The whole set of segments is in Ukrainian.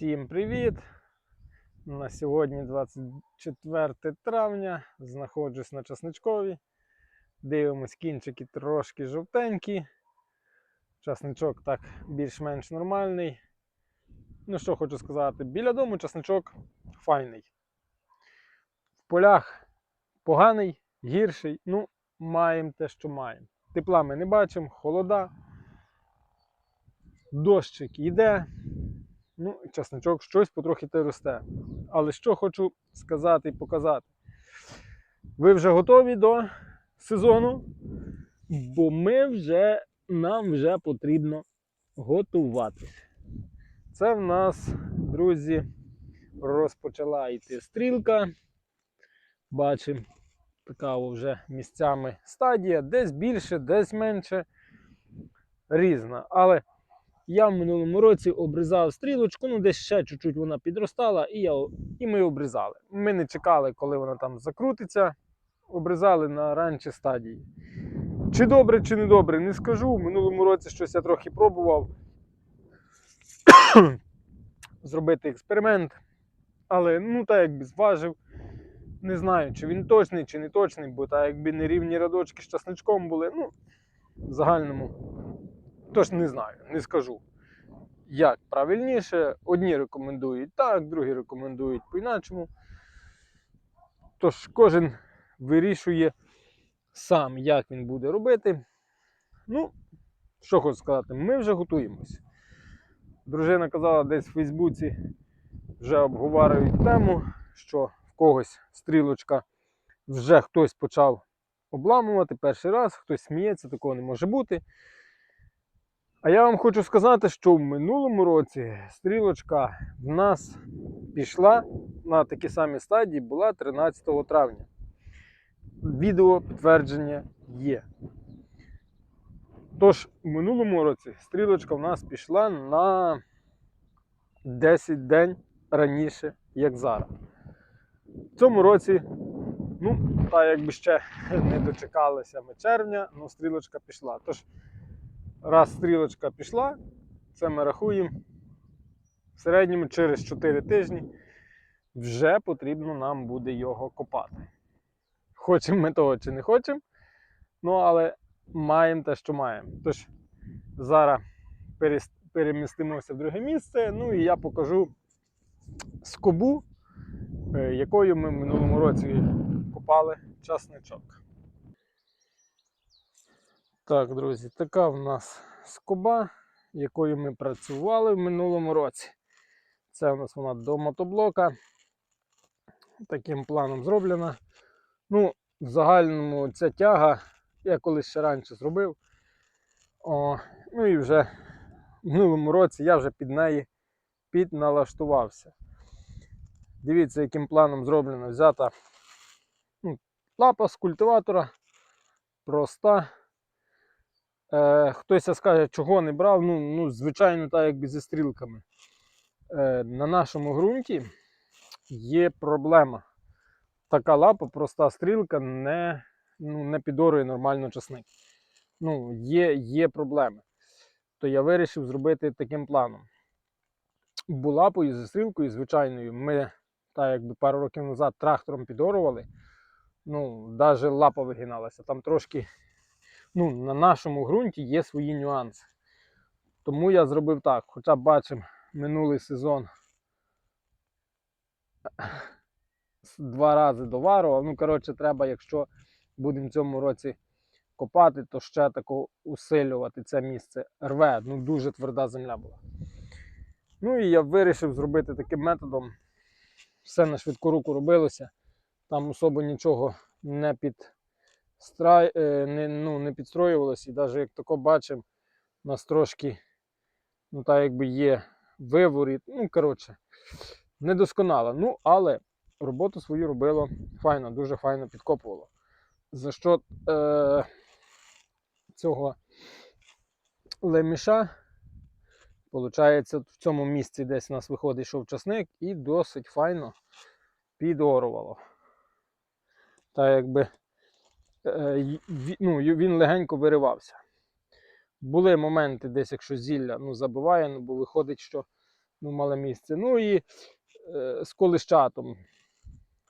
Всім привіт! На сьогодні 24 травня. Знаходжусь на часничкові. Дивимось, кінчики трошки жовтенькі. Часничок так більш-менш нормальний. Ну що хочу сказати, біля дому часничок файний. В полях поганий, гірший. Ну, маємо те, що маємо. Тепла ми не бачимо, холода. Дощик йде, Ну, часничок щось потрохи те росте. Але що хочу сказати і показати. Ви вже готові до сезону, бо ми вже, нам вже потрібно готуватися. Це в нас, друзі, розпочала йти стрілка. Бачимо, така вже місцями стадія, десь більше, десь менше. Різна. Але я в минулому році обрізав стрілочку, ну десь ще чуть-чуть вона підростала, і, я, і ми обрізали. Ми не чекали, коли вона там закрутиться. Обрізали на ранчі стадії. Чи добре, чи не добре, не скажу. В минулому році щось я трохи пробував зробити експеримент. Але ну так якби зважив. Не знаю, чи він точний, чи не точний, бо так якби не рівні рядочки з часничком були. Ну, в загальному Тож не знаю, не скажу. Як правильніше, одні рекомендують так, другі рекомендують по-іначому. Тож кожен вирішує сам, як він буде робити. Ну, що хочу сказати, ми вже готуємось. Дружина казала, десь в Фейсбуці вже обговорюють тему, що в когось стрілочка вже хтось почав обламувати перший раз, хтось сміється, такого не може бути. А я вам хочу сказати, що в минулому році стрілочка в нас пішла на такі самі стадії, була 13 травня. Відео підтвердження є. Тож, в минулому році стрілочка в нас пішла на 10 день раніше, як зараз. В цьому році, ну, та якби ще не дочекалися ми червня, але стрілочка пішла. Тож, Раз стрілочка пішла, це ми рахуємо. В середньому через 4 тижні вже потрібно нам буде його копати. Хочемо ми того чи не хочемо, ну але маємо те, що маємо. Тож, зараз перемістимося в друге місце, ну і я покажу скобу, е, якою ми в минулому році копали часничок. Так, друзі, така в нас скоба, якою ми працювали в минулому році. Це у нас вона до мотоблока. Таким планом зроблена. Ну, в загальному ця тяга, я колись ще раніше зробив. О, Ну і вже в минулому році я вже під неї підналаштувався. Дивіться, яким планом зроблена взята ну, лапа з культиватора. Проста. Е, Хтось скаже, чого не брав. Ну, ну звичайно, так якби зі стрілками. Е, На нашому ґрунті є проблема. Така лапа, проста стрілка не ну, не підорує нормально часник. Ну, Є є проблеми. То я вирішив зробити таким планом. Бо лапою зі стрілкою, звичайною, ми так якби пару років назад трактором підорували. Ну, навіть лапа вигиналася. Там трошки ну, на нашому ґрунті є свої нюанси. Тому я зробив так. Хоча бачимо минулий сезон два рази доварував. Ну, коротше, треба, якщо будемо в цьому році копати, то ще тако усилювати це місце. Рве, ну дуже тверда земля була. Ну і я вирішив зробити таким методом. Все на швидку руку робилося. Там особо нічого не під страй, е, не ну, не підстроювалося. І навіть як тако бачимо, у нас трошки ну, так якби є виворіт. Ну, коротше, недосконало. Ну, але роботу свою робило файно, дуже файно підкопувало. За що е, цього леміша, виходить, в цьому місці десь у нас виходить шовчасник і досить файно підорувало. Так якби ну, він легенько виривався. Були моменти, десь, якщо зілля ну, забиває, ну, бо виходить, що ну, мале місце. Ну і е, з колищатом.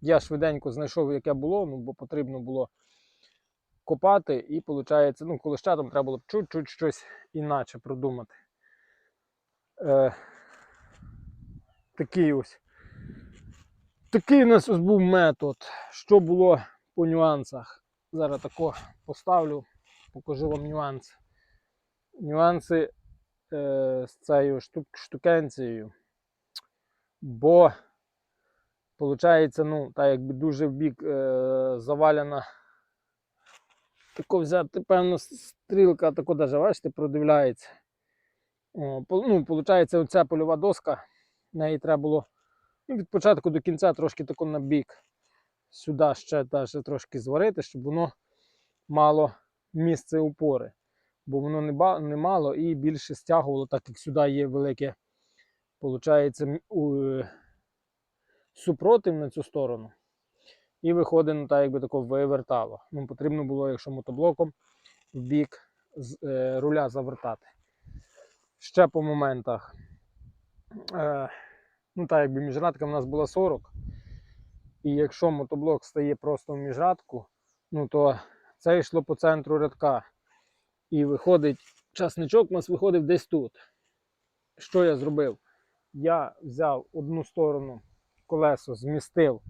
Я швиденько знайшов, яке було, ну, бо потрібно було копати, і виходить, ну, колищатом треба було чуть-чуть щось інакше продумати. Е, такий ось. Такий у нас був метод. Що було по нюансах? Зараз тако поставлю, покажу вам нюанси. Нюанси е, з цією штук, штукенцією. Бо, виходить, ну, так якби дуже в бік е, завалена. Тако взяти, певно, стрілка, тако даже, бачите, продивляється. О, ну, виходить, оця польова доска, неї треба було ну, від початку до кінця трошки тако на бік. Сюди ще даже трошки зварити, щоб воно мало місце опори. Бо воно не, мало і більше стягувало, так як сюди є велике, е, супротив на цю сторону. І виходить, ну, так якби тако вивертало. Ну, потрібно було, якщо мотоблоком, в бік з, е, руля завертати. Ще по моментах. Е, ну, так якби міжрадка в нас була 40. І якщо мотоблок стає просто в міжрадку, ну то це йшло по центру рядка. І виходить, часничок у нас виходив десь тут. Що я зробив? Я взяв одну сторону колесо, змістив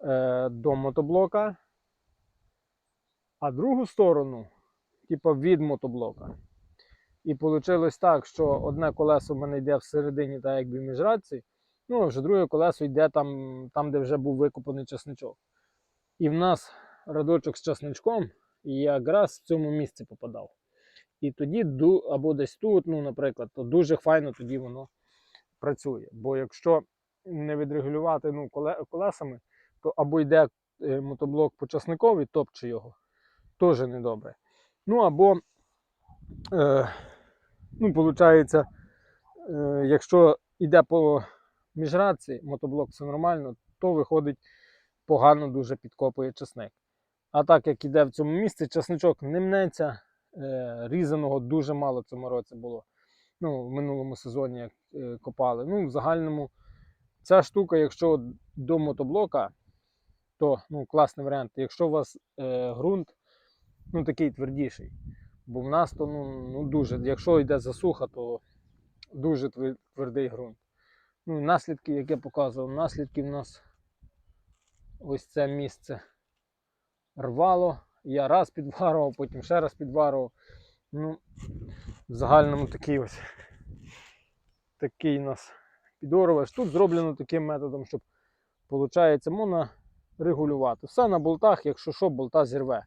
е, до мотоблока, а другу сторону, типу від мотоблока. І вийшло так, що одне колесо в мене йде всередині, так якби міжрадці, ну вже друге колесо йде там, там, де вже був викопаний часничок. І в нас радочок з часничком, якраз в цьому місці попадав. І тоді, або десь тут, ну, наприклад, то дуже файно тоді воно працює. Бо якщо не відрегулювати ну, колесами, то або йде е, мотоблок по часникові, топче його, теж недобре. Ну або, е, ну, виходить, е, якщо йде по міжрадці, мотоблок все нормально, то виходить погано дуже підкопує часник. А так як іде в цьому місці, часничок не мнеться, е, різаного дуже мало в цьому році було. Ну, в минулому сезоні як е, копали. Ну, в загальному ця штука, якщо до мотоблока, то ну, класний варіант. Якщо у вас е, ґрунт ну, такий твердіший, бо в нас то ну, ну, дуже, якщо йде засуха, то дуже твердий ґрунт. Ну, і наслідки, як я показував, наслідки в нас ось це місце рвало. Я раз підварував, потім ще раз підварував. Ну, в загальному такий ось такий нас підорвач. Тут зроблено таким методом, щоб виходить, можна регулювати. Все на болтах, якщо що, болта зірве.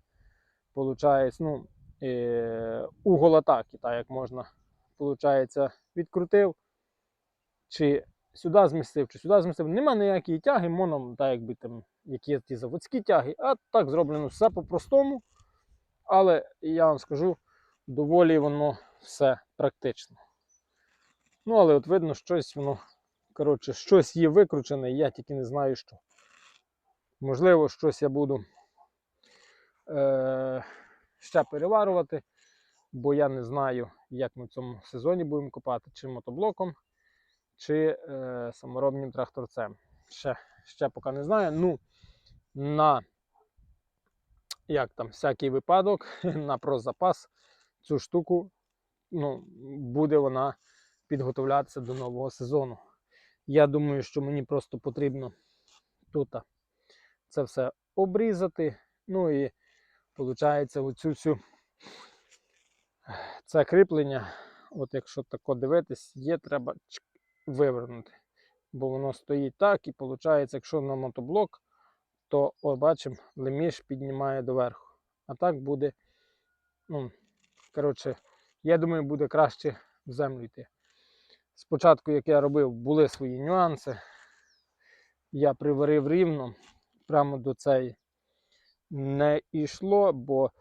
Получається, ну, е, угол атаки, так як можна, получається, відкрутив, чи сюди змістив, чи сюди змістив. Нема ніякої тяги, можна, так якби там, які ті заводські тяги, а так зроблено все по-простому. Але я вам скажу, доволі воно все практично. Ну, але от видно, щось воно, коротше, щось є викручене, я тільки не знаю що. Можливо, щось я буду е- ще переварувати, бо я не знаю, як ми в цьому сезоні будемо копати, чи мотоблоком, чи е- саморобним тракторцем. Ще, ще поки не знаю. Ну, на як там, всякий випадок, на прозапас цю штуку ну, буде вона підготовлятися до нового сезону. Я думаю, що мені просто потрібно тут це все обрізати. Ну і виходить, оцю всю це кріплення, от якщо тако дивитись, є, треба вивернути. Бо воно стоїть так, і виходить, якщо на мотоблок, то о, бачимо, леміш піднімає доверху. А так буде, ну, коротше, я думаю, буде краще в землю йти. Спочатку, як я робив, були свої нюанси. Я приварив рівно, прямо до цієї не йшло, бо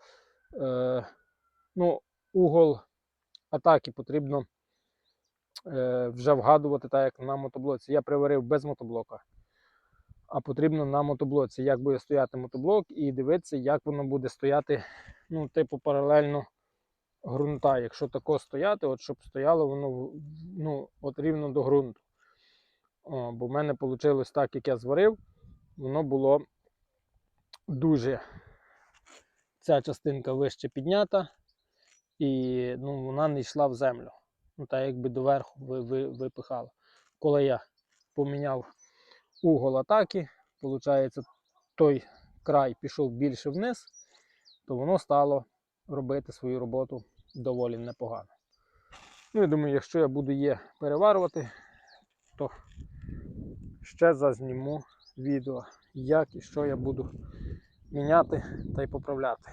е, ну, угол атаки потрібно вже вгадувати, так як на мотоблоці. Я приварив без мотоблока, а потрібно на мотоблоці, як буде стояти мотоблок, і дивитися, як воно буде стояти, ну, типу, паралельно ґрунта, якщо тако стояти, от щоб стояло воно ну, от рівно до ґрунту. О, бо в мене вийшло так, як я зварив, воно було дуже ця частинка вище піднята, і ну, вона не йшла в землю. Ну, так якби доверху ви, ви, випихала. Коли я поміняв угол атаки, виходить, той край пішов більше вниз, то воно стало робити свою роботу доволі непогано. Ну, я думаю, якщо я буду її переварювати, то ще зазніму відео, як і що я буду міняти та й поправляти.